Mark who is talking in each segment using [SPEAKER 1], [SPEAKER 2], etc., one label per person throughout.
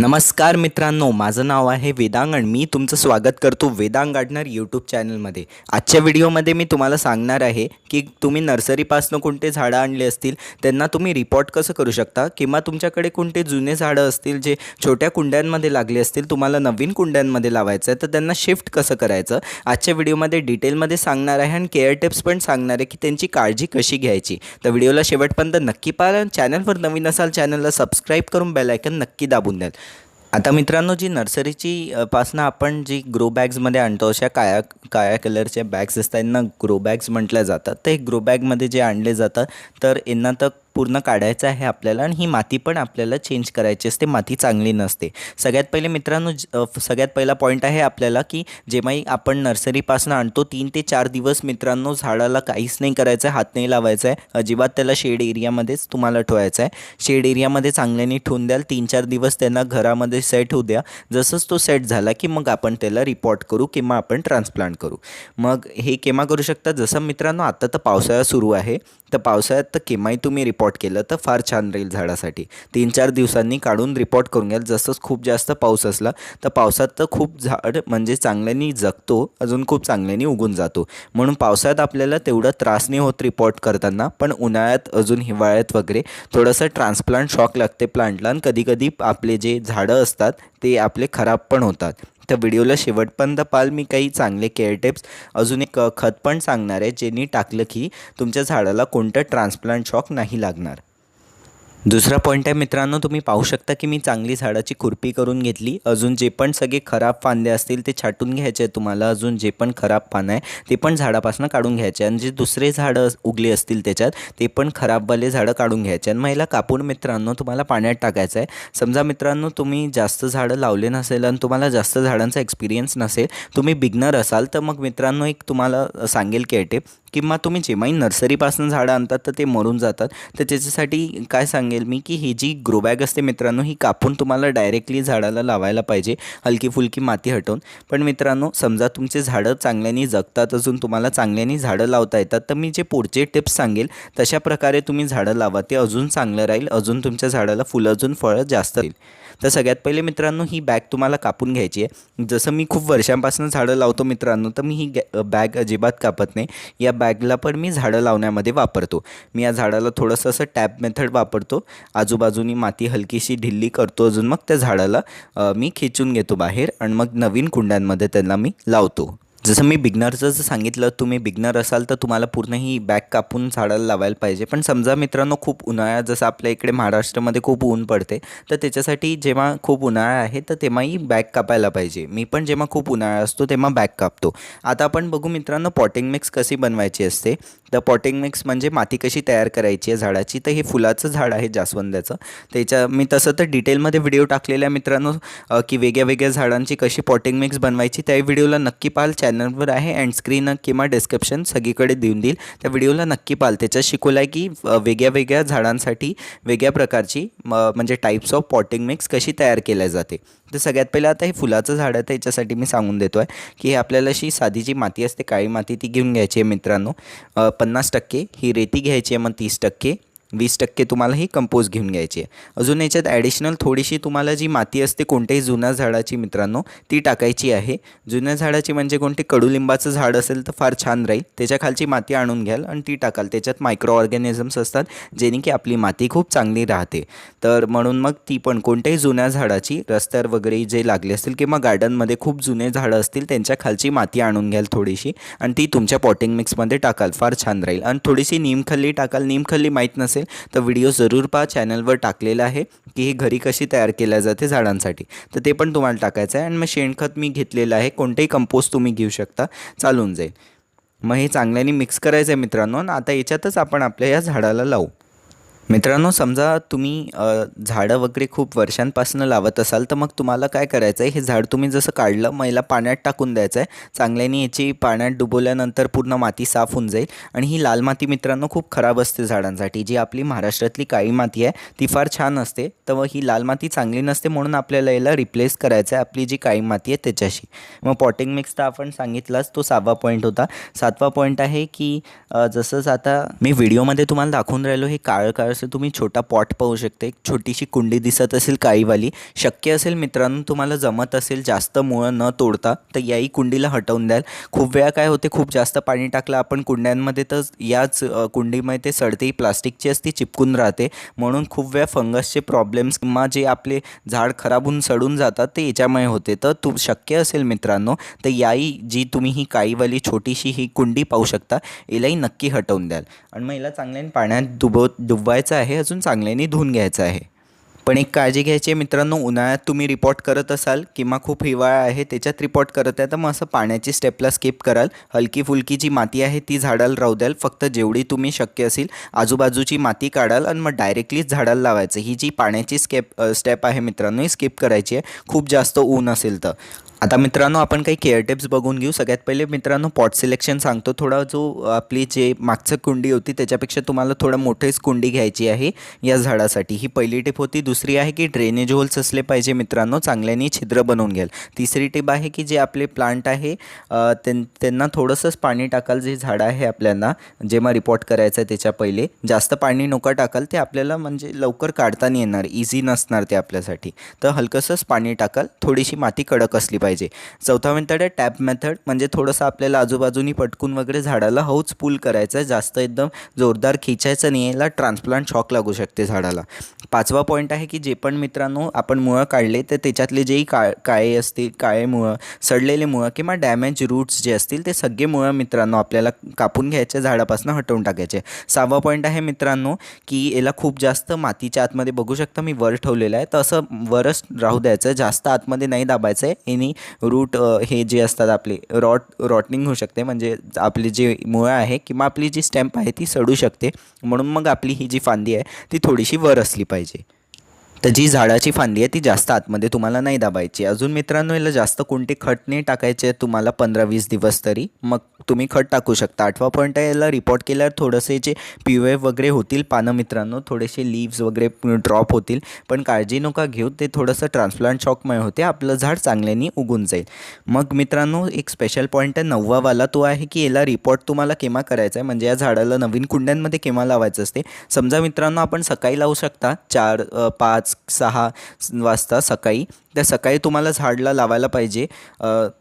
[SPEAKER 1] नमस्कार मित्रांनो माझं नाव आहे वेदांगण मी तुमचं स्वागत करतो वेदांग गार्डनर यूट्यूब चॅनलमध्ये. आजच्या व्हिडिओमध्ये मी तुम्हाला सांगणार आहे की तुम्ही नर्सरीपासनं कोणते झाडं आणले असतील त्यांना तुम्ही रिपोर्ट कसं करू शकता किंवा तुमच्याकडे कोणते जुने झाडं असतील जे छोट्या कुंड्यांमध्ये लागले असतील तुम्हाला नवीन कुंड्यांमध्ये लावायचं आहे तर त्यांना शिफ्ट कसं करायचं? आजच्या व्हिडिओमध्ये डिटेलमध्ये सांगणार आहे आणि केअर टिप्स पण सांगणार आहे की त्यांची काळजी कशी घ्यायची. तर व्हिडिओला शेवटपर्यंत नक्की पाहा चॅनलवर नवीन असाल चॅनलला सबस्क्राईब करून बेलायकन नक्की दाबून द्याल. आता मित्रांनो जी नर्सरीची पासनं आपण जी ग्रो बॅग्समध्ये आणतो अशा काळ्या काळ्या कलरच्या बॅग्स असतात. यांना ग्रो बॅग्स म्हटल्या जातात. ते ग्रो बॅगमध्ये जे आणले जातात तर यांना तर पूर्ण काढायचं आहे आपल्याला आणि ही माती पण आपल्याला चेंज करायची असते. माती चांगली नसते. सगळ्यात पहिले मित्रांनो ज- सगळ्यात पहिला पॉईंट आहे आपल्याला की जेव्हाही आपण नर्सरीपासून आणतो तीन ते चार दिवस मित्रांनो झाडाला काहीच नाही करायचं आहे हात नाही लावायचा आहे अजिबात त्याला शेड एरियामध्येच तुम्हाला ठेवायचं आहे शेड एरियामध्ये चांगल्याने ठेवून द्याल. तीन चार दिवस त्यांना घरामध्ये सेट होऊ द्या. जसंच तो सेट झाला की मग आपण त्याला रिपोर्ट करू किंवा आपण ट्रान्सप्लांट करू. मग हे केव्हा करू शकता? जसं मित्रांनो आता तर पावसाळा सुरू आहे. तर पावसाळ्यात तर केव्हाही तुम्ही रिपोर्ट केलं तर फार छान राहील झाडासाठी. तीन चार दिवसांनी काढून रिपोर्ट करून घ्याल. जसंच खूप जास्त पाऊस असला तर पावसात तर खूप झाड म्हणजे चांगल्यानी जगतो अजून खूप चांगल्यानी उगून जातो. म्हणून पावसाळ्यात आपल्याला तेवढा त्रास नाही होत रिपोर्ट करताना पण उन्हाळ्यात अजून हिवाळ्यात वगैरे थोडंसं ट्रान्सप्लांट शॉक लागते प्लांटला आणि कधीकधी आपले जे झाडं असतात ते आपले खराब पण होतात. तर व्हिडिओला शेवटपर्यंत पाल मी काही चांगले केअर टिप्स अजून एक खत पण सांगणार आहे ज्यांनी टाकलं की तुमच्या झाडाला कोणतं ट्रान्सप्लांट शॉक नाही लागणार. दुसरा पॉईंट आहे मित्रांनो तुम्ही पाहू शकता की मी चांगली झाडाची खुरपी करून घेतली. अजून जे पण सगळे खराब फांदे असतील ते छाटून घ्यायचे आहे तुम्हाला. अजून जे पण खराब पानं आहे ते पण झाडापासून काढून घ्यायचे आणि जे दुसरे झाडं उगले असतील त्याच्यात ते पण खराबवाले झाडं काढून घ्यायचे आणि महिला कापून मित्रांनो तुम्हाला पाण्यात टाकायचं आहे. समजा मित्रांनो तुम्ही जास्त झाडं लावले नसेल आणि तुम्हाला जास्त झाडांचा एक्सपिरियन्स नसेल तुम्ही बिगनर असाल तर मग मित्रांनो एक तुम्हाला सांगेल की टिप किंवा तुम्ही जेव्हाही नर्सरीपासून झाडं आणतात तर ते मरून जातात. तर त्याच्यासाठी काय सांगेल मी की ही जी ग्रोबॅग असते मित्रांनो ही कापून तुम्हाला डायरेक्टली झाडाला लावायला पाहिजे हलकी फुलकी माती हटवून. पण मित्रांनो समजा तुमचे झाडं चांगल्याने जगतात अजून तुम्हाला चांगल्याने झाडं लावता येतात तर मी जे पुढचे टिप्स सांगेल तशा प्रकारे तुम्ही झाडं लावा ते अजून चांगलं राहील अजून तुमच्या झाडाला फुलं अजून फळं जास्त येईल तर सगळ्यात पहिले मित्रांनो ही बॅग तुम्हाला कापून घ्यायची आहे. जसं मी खूप वर्षांपासून झाडं लावतो मित्रांनो तर मी ही गॅ बॅग अजिबात कापत नाही. या बॅगला पण मी झाडं लावण्यामध्ये वापरतो. मी या झाडाला थोडंसं असं टॅप मेथड वापरतो. आजूबाजूनी माती हलकीशी ढिल्ली करतो अजून मग त्या झाडाला मी खेचून घेतो बाहेर आणि मग नवीन कुंड्यांमध्ये त्यांना मी लावतो. जसं मी बिगनरचं जर सांगितलं तुम्ही बिगनर असाल तर तुम्हाला पूर्ण ही बॅग कापून झाडाला लावायला पाहिजे. पण समजा मित्रांनो खूप उन्हाळा जसं आपल्या इकडे महाराष्ट्रामध्ये खूप ऊन पडते तर त्याच्यासाठी जेव्हा खूप उन्हाळा आहे तर तेव्हाही बॅग कापायला पाहिजे. मी पण जेव्हा खूप उन्हाळा असतो तेव्हा बॅग कापतो. आता आपण बघू मित्रांनो पॉटिंग मिक्स कशी बनवायची असते? तर पॉटिंग मिक्स म्हणजे माती कशी तयार करायची आहे झाडाची? तर हे फुलाचं झाड आहे जास्वंदाचं. त्याच्या मी तसं तर डिटेलमध्ये व्हिडिओ टाकलेला आहे मित्रांनो की वेगळ्या वेगळ्या झाडांची कशी पॉटिंग मिक्स बनवायची त्या व्हिडिओला नक्की पाहाल. चॅनलवर आहे अँड स्क्रीन किंवा डिस्क्रिप्शन सगळीकडे देऊन देईल. त्या व्हिडिओला नक्की पाल त्याच्यात शिकवलं आहे की वेगळ्या वेगळ्या झाडांसाठी वेगळ्या प्रकारची म, म्हणजे टाईप्स ऑफ पॉटिंग मिक्स कशी तयार केल्या जाते. तर सगळ्यात पहिलं आता हे फुलाचं झाड आहे त्याच्यासाठी मी सांगून देतो आहे की हे आपल्याला अशी साधी जी माती असते काळी माती ती घेऊन घ्यायची आहे मित्रांनो. पन्नास टक्के. ही रेती घ्यायची आहे मग तीस टक्के. वीस टक्के तुम्हाला ही कंपोज घेऊन घ्यायची आहे. अजून याच्यात ॲडिशनल थोडीशी तुम्हाला जी माती असते कोणत्याही जुन्या झाडाची मित्रांनो ती टाकायची आहे. जुन्या झाडाची म्हणजे कोणते? कडुलिंबाचं झाड असेल तर फार छान राहील. त्याच्या खालची माती आणून घ्याल आणि ती टाकाल. त्याच्यात मायक्रो ऑर्गॅनिझम्स असतात जेणे की आपली माती खूप चांगली राहते. तर म्हणून मग ती पण कोणत्याही जुन्या झाडाची रस्त्यावर वगैरे जे लागले असतील किंवा गार्डनमध्ये खूप जुने झाडं असतील त्यांच्या खालची माती आणून घ्याल थोडीशी आणि ती तुमच्या पॉटिंग मिक्समध्ये टाकाल. फार छान राहील. आणि थोडीशी नीमखल्ली टाकाल. नीमखल्ली माहीत नसेल तर व्हिडिओ जरूर पहा. चॅनलवर टाकलेला आहे की ही घरी कशी तयार केल्या जाते झाडांसाठी. तर ते पण तुम्हाला टाकायचं आहे. आणि मग शेणखत मी घेतलेलं आहे. कोणतेही कंपोस्ट तुम्ही घेऊ शकता. चालून जाईल. मग हे चांगल्याने मिक्स करायचं आहे मित्रांनो. आणि आता याच्यातच आपण आपल्या या झाडाला लावू. मित्रांनो समजा तुम्ही झाडं वगैरे खूप वर्षांपासून लावत असाल तर मग तुम्हाला काय करायचं आहे हे झाड तुम्ही जसं काढलं मग याला पाण्यात टाकून द्यायचं आहे चांगल्याने याची पाण्यात डुबवल्यानंतर पूर्ण माती साफ होऊन जाईल. आणि ही लाल माती मित्रांनो खूप खराब असते झाडांसाठी. जी आपली महाराष्ट्रातली काळी माती आहे ती फार छान असते. तर मग ही लाल माती चांगली नसते म्हणून आपल्याला याला रिप्लेस करायचं आहे आपली जी काळी माती आहे त्याच्याशी. मग पॉटिंग मिक्स तर आपण सांगितलाच तो सहावा पॉईंट होता. सातवा पॉईंट आहे की जसंच आता मी व्हिडिओमध्ये तुम्हाला दाखवून राहिलो हे काळं काळ असं तुम्ही छोटा पॉट पाहू शकता एक छोटीशी कुंडी दिसत असेल काळीवाली शक्य असेल मित्रांनो तुम्हाला जमत असेल जास्त मुळं न तोडता तर याही कुंडीला हटवून द्याल. खूप वेळा काय होते खूप जास्त पाणी टाकलं आपण कुंड्यांमध्ये तर याच कुंडीमध्ये ते सडते ही प्लास्टिकची असते चिपकून राहते. म्हणून खूप वेळा फंगसचे प्रॉब्लेम्स किंवा जे आपले झाड खराब होऊन सडून जातात ते याच्यामुळे होते. तर तू शक्य असेल मित्रांनो तर याही जी तुम्ही ही काळीवाली छोटीशी ही कुंडी पाहू शकता यालाही नक्की हटवून द्याल. आणि मग हिला चांगल्याने पाण्यात डुबव डुबवायचं आहे अजून चांगल्याने धुवून घ्यायचं आहे. पण एक काळजी घ्यायची आहे मित्रांनो उन्हाळ्यात तुम्ही रिपोर्ट करत असाल किंवा खूप हिवाळा आहे त्याच्यात रिपोर्ट करत आहे तर मग असं पाण्याची स्टेपला स्किप कराल. हलकी फुलकी जी माती आहे ती झाडाला राहू द्याल. फक्त जेवढी तुम्ही शक्य असेल आजूबाजूची माती काढाल आणि मग डायरेक्टलीच झाडाला लावायचं. ही जी पाण्याची स्केप स्टेप आहे मित्रांनो ही स्किप करायची आहे. खूप जास्त ऊन असेल तर. आता मित्रांनो आपण काही केअर टिप्स बघून घेऊ. सगळ्यात पहिले मित्रांनो पॉट सिलेक्शन सांगतो. थोडा जो आपली जे मागचं कुंडी होती त्याच्यापेक्षा तुम्हाला थोडं मोठेच कुंडी घ्यायची आहे या झाडासाठी. ही पहिली टिप होती. दुसरी आहे की ड्रेनेज होल्स असले पाहिजे मित्रांनो चांगल्याने छिद्र बनवून घ्याल तिसरी टिप आहे की जे आपले प्लांट आहे त्यां त्यांना थोडंसंच पाणी टाकाल जे झाडं आहे आपल्याला जेव्हा रिपोर्ट करायचं आहे त्याच्या पहिले. जास्त पाणी नका टाकाल ते आपल्याला म्हणजे लवकर काढता येणार इझी नसणार ते आपल्यासाठी. तर हलकंसंच पाणी टाकाल. थोडीशी माती कडक असली पाहिजे. पाहिजे. चौथा मेथड आहे टॅप मेथड. म्हणजे थोडंसं आपल्याला आजूबाजूनी पटकून वगैरे झाडाला हौच पूल करायचं आहे. जास्त एकदम जोरदार खिचायचं नाही याला ट्रान्सप्लांट शॉक लागू शकते झाडाला. पाचवा पॉईंट आहे की जे पण मित्रांनो आपण मुळं काढले तर त्याच्यातले जेही का काळे असतील काळे मुळं सडलेले मुळं किंवा डॅमेज रूट्स जे असतील ते सगळे मुळं मित्रांनो आपल्याला कापून घ्यायचे झाडापासून हटवून टाकायचे. सहावा पॉईंट आहे मित्रांनो की याला खूप जास्त मातीच्या आतमध्ये बघू शकता मी वर ठेवलेलं आहे. तर असं वरच राहू द्यायचं. जास्त आतमध्ये नाही दाबायचं आहे यानी रूट हे जे असतात आपले रॉट रॉटनिंग होऊ शकते. म्हणजे आपली जे मुळं आहे किंवा आपली जी स्टॅम्प आहे ती सडू शकते. म्हणून मग आपली ही जी फांदी आहे ती थोडीशी वर असली पाहिजे. तर जी झाडाची फांदी आहे ती जास्त आतमध्ये तुम्हाला नाही दाबायची. अजून मित्रांनो याला जास्त कोणते खत नाही टाकायचे तुम्हाला पंधरा वीस दिवस तरी. मग तुम्ही खत टाकू शकता. आठवा पॉईंट आहे याला रिपोर्ट केल्यावर थोडंसे जे पिवळे वगैरे होतील पानं मित्रांनो. थोडेसे लीव्स वगैरे ड्रॉप होतील. पण काळजी नका घेऊ ते थोडंसं ट्रान्सप्लांट शॉकमुळे होते. आपलं झाड चांगल्याने उगून जाईल. मग मित्रांनो एक स्पेशल पॉईंट आहे नववावाला तो आहे की याला रिपोर्ट तुम्हाला केव्हा करायचा आहे म्हणजे या झाडाला नवीन कुंड्यांमध्ये केव्हा लावायचं असते? समजा मित्रांनो आपण सकाळी लावू शकता चार पाच पाच सहा वाजता सकाळी त्या सकाळी तुम्हाला झाडला लावायला पाहिजे.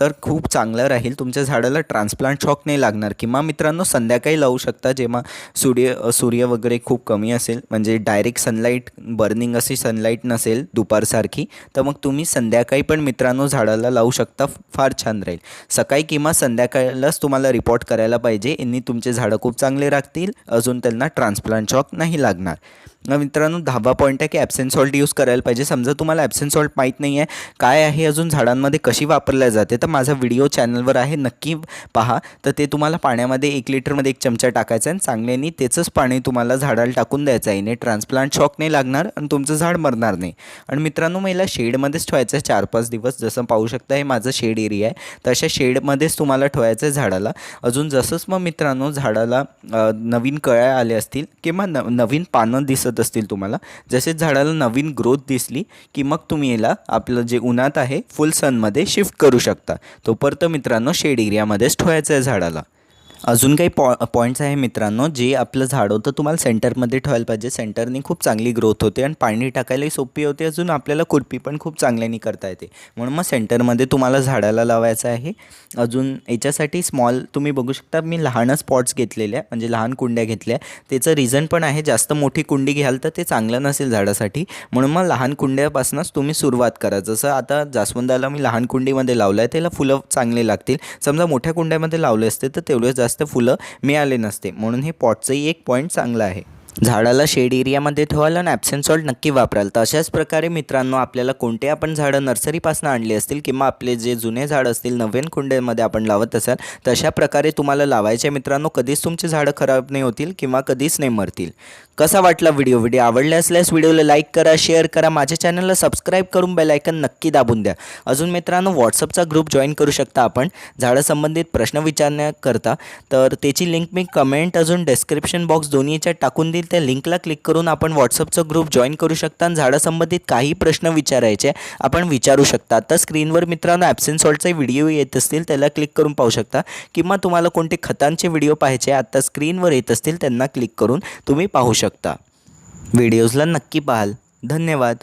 [SPEAKER 1] तर खूप चांगलं राहील. तुमच्या झाडाला ट्रान्सप्लांट शॉक नाही लागणार. किंवा मित्रांनो संध्याकाळी लावू शकता जेव्हा सूर्य सूर्य वगैरे खूप कमी असेल. म्हणजे डायरेक्ट सनलाईट बर्निंग अशी सनलाईट नसेल दुपारसारखी तर मग तुम्ही संध्याकाळी पण मित्रांनो झाडाला लावू शकता. फार छान राहील. सकाळी किंवा संध्याकाळलाच तुम्हाला रिपोर्ट करायला पाहिजे. यांनी तुमचे झाडं खूप चांगले राखतील. अजून त्यांना ट्रान्सप्लांट शॉक नाही लागणार. मग मित्रांनो दहावा पॉईंट आहे की ॲब्सेंट सॉल्ट यूज करायला पाहिजे. समजा तुम्हाला ॲब्सेन्स सॉल्ट माहीत नाही आहे काय आहे अजून झाडांमध्ये कशी वापरल्या जाते? तर माझा व्हिडिओ चॅनलवर आहे नक्की पहा. तर ते तुम्हाला पाण्यामध्ये एक लिटरमध्ये एक चमचा टाकायचा आहे आणि चांगल्याने त्याचंच पाणी तुम्हाला झाडाला टाकून द्यायचं आहे. ट्रान्सप्लांट शॉक नाही लागणार आणि तुमचं झाड मरणार नाही. आणि मित्रांनो मला शेडमध्येच ठेवायचं आहे चार पाच दिवस. जसं पाहू शकता हे माझं शेड एरिया आहे. तर अशा शेडमध्येच तुम्हाला ठेवायचं आहे झाडाला. अजून जसंच मग मित्रांनो झाडाला नवीन कळ्या आल्या असतील किंवा न नवीन पानं दिसत असतील तुम्हाला जसेच झाडाला नवीन ग्रोथ दिसली की मग तुम्ही याला आपलं जे उन्हात आहे फुल सनमध्ये शिफ्ट करू शकता. तोपर्यंत मित्रांनो शेड एरियामध्येच ठेवायचं आहे झाडाला. अजून काही पॉ पॉईंट्स आहे मित्रांनो जे आपलं झाड होतं तुम्हाला सेंटरमध्ये ठेवायला पाहिजे. सेंटरनी खूप चांगली ग्रोथ होते आणि पाणी टाकायलाही सोपी होते. अजून आपल्याला खुरपी पण खूप चांगल्याने करता येते. म्हणून मग सेंटरमध्ये तुम्हाला झाडाला लावायचं आहे. अजून याच्यासाठी स्मॉल तुम्ही बघू शकता मी लहानच पॉट्स घेतलेल्या म्हणजे लहान कुंड्या घेतल्या. त्याचं रिझन पण आहे जास्त मोठी कुंडी घ्याल तर ते चांगलं नसेल झाडासाठी. म्हणून मग लहान कुंड्यापासूनच तुम्ही सुरुवात करा. जसं आता जास्वंदाला मी लहान कुंडीमध्ये लावलं आहे त्याला फुलं चांगले लागतील. समजा मोठ्या कुंड्यामध्ये लावले असते तर तेवढे जास्त जास्त फुलं मिळाले नसते. म्हणून हे पॉटचंही एक पॉईंट चांगलं आहे. झाडाला शेड एरियामध्ये ठेवाल आणि ॲब्सेंट सॉल्ट नक्की वापराल. तर अशाच प्रकारे मित्रांनो आपल्याला कोणते आपण झाडं नर्सरीपासून आणली असतील किंवा आपले जे जुने झाड असतील नवीन कुंड्यामध्ये आपण लावत असाल तशा प्रकारे तुम्हाला लावायचे मित्रांनो कधीच तुमची झाडं खराब नाही होतील किंवा कधीच नाही मरतील. कसा वाटला व्हिडिओ व्हिडिओ आवडला असल्यास व्हिडिओला लाईक करा शेअर करा माझ्या चॅनलला सबस्क्राईब करून बेलायकन नक्की दाबून द्या. अजून मित्रांनो व्हॉट्सअपचा ग्रुप जॉईन करू शकता आपण. झाडासंबंधित प्रश्न विचारण्याकरता तर त्याची लिंक मी कमेंट अजून डिस्क्रिप्शन बॉक्स दोन्हीच्या टाकून देईल. त्या लिंकला क्लिक करून आपण व्हॉट्सअपचा ग्रुप जॉईन करू शकता आणि झाडासंबंधित काही प्रश्न विचारायचे आपण विचारू शकता. आता स्क्रीनवर मित्रांनो ॲब्सेंट सॉल्टचे व्हिडिओ येत असतील त्याला क्लिक करून पाहू शकता. किंवा तुम्हाला कोणते खतांचे व्हिडिओ पाहायचे आत्ता स्क्रीनवर येत असतील त्यांना क्लिक करून तुम्ही पाहू शकता. व्हिडिओजला नक्की पाहाल. धन्यवाद.